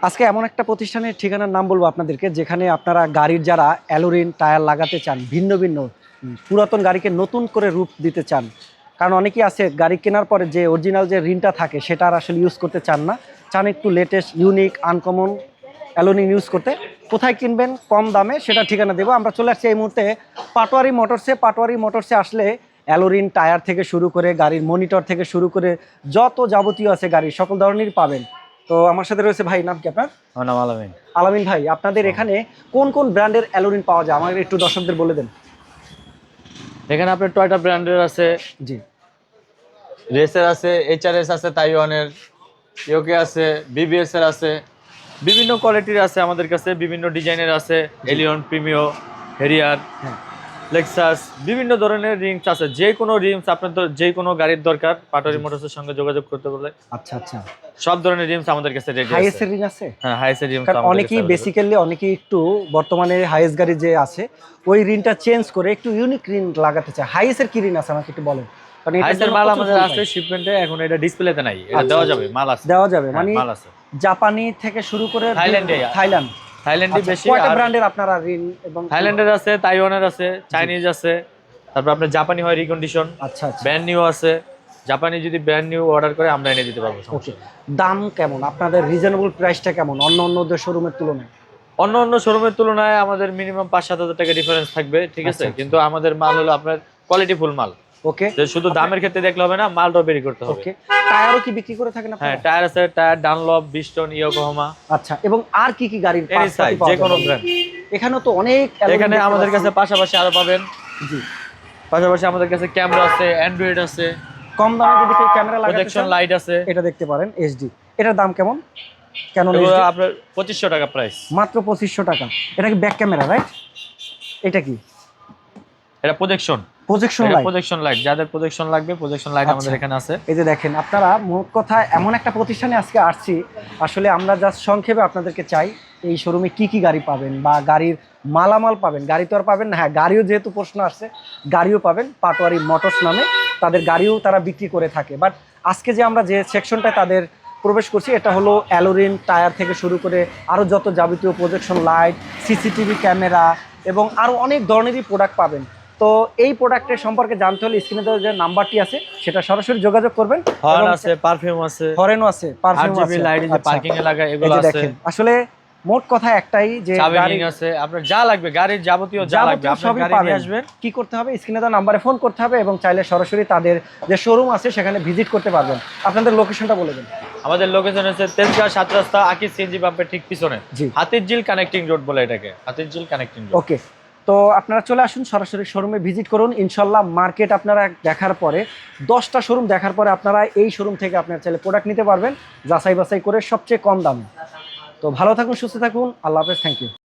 আজকে এমন একটা প্রতিষ্ঠানের ঠিকানার নাম বলব আপনাদেরকে, যেখানে আপনারা গাড়ির যারা অ্যালোরিন টায়ার লাগাতে চান, ভিন্ন ভিন্ন পুরাতন গাড়িকে নতুন করে রূপ দিতে চান, কারণ অনেকেই আছে গাড়ি কেনার পরে যে অরিজিনাল যে রিনটা থাকে সেটা আর আসলে ইউজ করতে চান না, চান একটু লেটেস্ট ইউনিক আনকমন অ্যালোরিন ইউজ করতে। কোথায় কিনবেন, কম দামে সেটা ঠিকানা দেবো। আমরা চলে আসছি এই মুহূর্তে পাটোয়ারি মোটরসে। পাটোয়ারি মোটরসে আসলে অ্যালোরিন টায়ার থেকে শুরু করে, গাড়ির মনিটর থেকে শুরু করে যত যাবতীয় আছে গাড়ি সকল ধরনেরই পাবেন। তো আমার সাথে রয়েছে ভাই নাম কি আপনার? আমার নাম আলামিন। আলামিন ভাই আপনাদের এখানে কোন কোন ব্র্যান্ডের অ্যালোরিন পাওয়া যায়? আমাকে একটু দর্শকদের বলে দেন। এখানে আপনার টয়টা ব্র্যান্ডের আছে জি। রেসের আছে এইচআরএস আছে তাইওয়ানের ইয়োকে আছে বিবিএস এর আছে বিভিন্ন কোয়ালিটির আছে আমাদের কাছে বিভিন্ন ডিজাইনের আছে এলিয়ন প্রিমিও হেরিয়ার। হ্যাঁ। লেক্সাস বিভিন্ন ধরনের রিংস আছে। যে কোনো রিংস আপনার যে কোনো গাড়ির দরকার পাটারি মোটরসের সঙ্গে যোগাযোগ করতে বলে। আচ্ছা আচ্ছা। সব ধরনের রিংস আমাদের কাছে রেডি হাইয়েস্ট আছে রিং আছে? হ্যাঁ হাইসের রিংস কারণ অনেকেই বেসিক্যালি অনেকেই একটু বর্তমানে হাইয়েস্ট গাড়ি যে আছে ওই রিনটা চেঞ্জ করে একটু ইউনিক রিন লাগাতে চায়। হাইয়েস্টের কি রিন আছে? আমাকে একটু বলেন। কারণ এটার হাইসের মাল আমাদের আছে। শিপমেন্টে এখন এটা ডিসপ্লেতে নাই। এটা আচ্ছা, দেওয়া। যাবে মাল আছে। দেওয়া যাবে। হ্যাঁ, মানে মাল আছে। জাপানি থেকে শুরু করে থাইল্যান্ডে। থাইল্যান্ড থাইল্যান্ডে আচ্ছা, বেশি কয়টা ব্র্যান্ডের আপনারা রিন এবং থাইল্যান্ডের আছে তাইওয়ানের আছে চাইনিজ আছে তারপর আপনার জাপানি হয় রিকন্ডিশন আচ্ছা আচ্ছা। ব্র্যান্ড নিউ আছে জাপানি যদি ব্র্যান্ড নিউ অর্ডার করে আমরা এনে দিতে পারব ওকে দাম কেমন? আপনাদের রিজনেবল প্রাইসটা কেমন? অন্য অন্য শোরুমের তুলনায়? অন্য অন্য শোরুমের তুলনায় আমাদের মিনিমাম পাঁচ সাত হাজার টাকা ডিফারেন্স থাকবে ঠিক আছে? আচ্ছা, আচ্ছা। কিন্তু আমাদের মাল হলো আপনার কোয়ালিটি ফুল মাল। ওকে যে শুধু দামের ক্ষেত্রে দেখলে হবে না মালটাও বেরি করতে হবে। ওকে টায়ারও কি বিক্রি করে থাকেন হ্যাঁ টায়ার আছে টায়ার ডানলপ বিস্টন ইয়োকোহামা আচ্ছা এবং আর কি কি গাড়ির সাইজ যে কোনো ব্র্যান্ড এখানেও তো অনেক এখানে আমাদের কাছে পাশাপাশি আরও পাবেন। জি। পাশাপাশি আমাদের কাছে ক্যামেরা আছে অ্যান্ড্রয়েড আছে। কম দামে যদি কেউ ক্যামেরা লাগাতে প্রজেকশন লাইট আছে। এটা দেখতে পারেন এইচডি এটার দাম কেমন? কেন আপনার পঁচিশশো টাকা প্রাইস মাত্র পঁচিশশো টাকা। এটা কি ব্যাক ক্যামেরা রাইট এটা কি? এটা projection projection light projection light যাদের প্রজেকশন লাগবে প্রজেকশন লাইট আমাদের আচ্ছা। এখানে আছে। এই যে দেখেন আপনারা মোট কথা এমন একটা প্রতিষ্ঠানে আজকে আসছি আসলে আমরা জাস্ট সংক্ষেপে আপনাদেরকে চাই এই শোরুমে কি কি গাড়ি পাবেন বা গাড়ির মালামাল পাবেন। গাড়ি তো আর পাবেন না হ্যাঁ গাড়িও যেহেতু প্রশ্ন আসছে গাড়িও পাবেন পাটোয়ারি মোটরস নামে। তাদের গাড়িও তারা বিক্রি করে থাকে। বাট আজকে যে আমরা যে সেকশনটায় তাদের প্রবেশ করছি এটা হলো অ্যালোরিন টায়ার থেকে শুরু করে আরও যত যাবতীয় প্রজেকশন লাইট সিসিটিভি ক্যামেরা এবং আরও অনেক ধরনেরই প্রোডাক্ট পাবেন। তো এই প্রোডাক্টের সম্পর্কে জানতে হলে স্ক্রিনে দেওয়া যে নাম্বারটি আছে সেটা সরাসরি যোগাযোগ করবেন। হর্ন আছে পারফিউম আছে হরেনও আছে পারফিউম আছে। লাইট যে আচ্ছা। পার্কিং এ লাগায় এগুলো আছে। আসলে মোট কথা একটাই যে গাড়ি আছে আপনার যা লাগবে গাড়ির যাবতীয় যা লাগবে সবই গাড়ি নিয়ে আসবেন। কি করতে হবে? স্ক্রিনে দেওয়া নাম্বারে ফোন করতে হবে এবং চাইলে সরাসরি তাদের যে শোরুম আছে সেখানে ভিজিট করতে পারবেন। আপনাদের লোকেশনটা বলে দেন। আমাদের লোকেশন হচ্ছে তেজগাঁ সাত রাস্তা আকিস সিএনজি পাম্পের ঠিক পিছনে। হাতির ঝিল কানেক্টিং রোড বলে এটাকে হাতির ঝিল কানেক্টিং রোড ওকে তো আপনারা চলে আসুন সরাসরি শোরুমে ভিজিট করুন। ইনশাল্লাহ মার্কেট আপনারা দেখার পরে, দশটা শোরুম দেখার পরে আপনারা এই শোরুম থেকে আপনার চাইলে প্রোডাক্ট নিতে পারবেন যাচাই বাছাই করে সবচেয়ে কম দাম। তো ভালো থাকুন, সুস্থ থাকুন, আল্লাহ হাফেজ থ্যাংক ইউ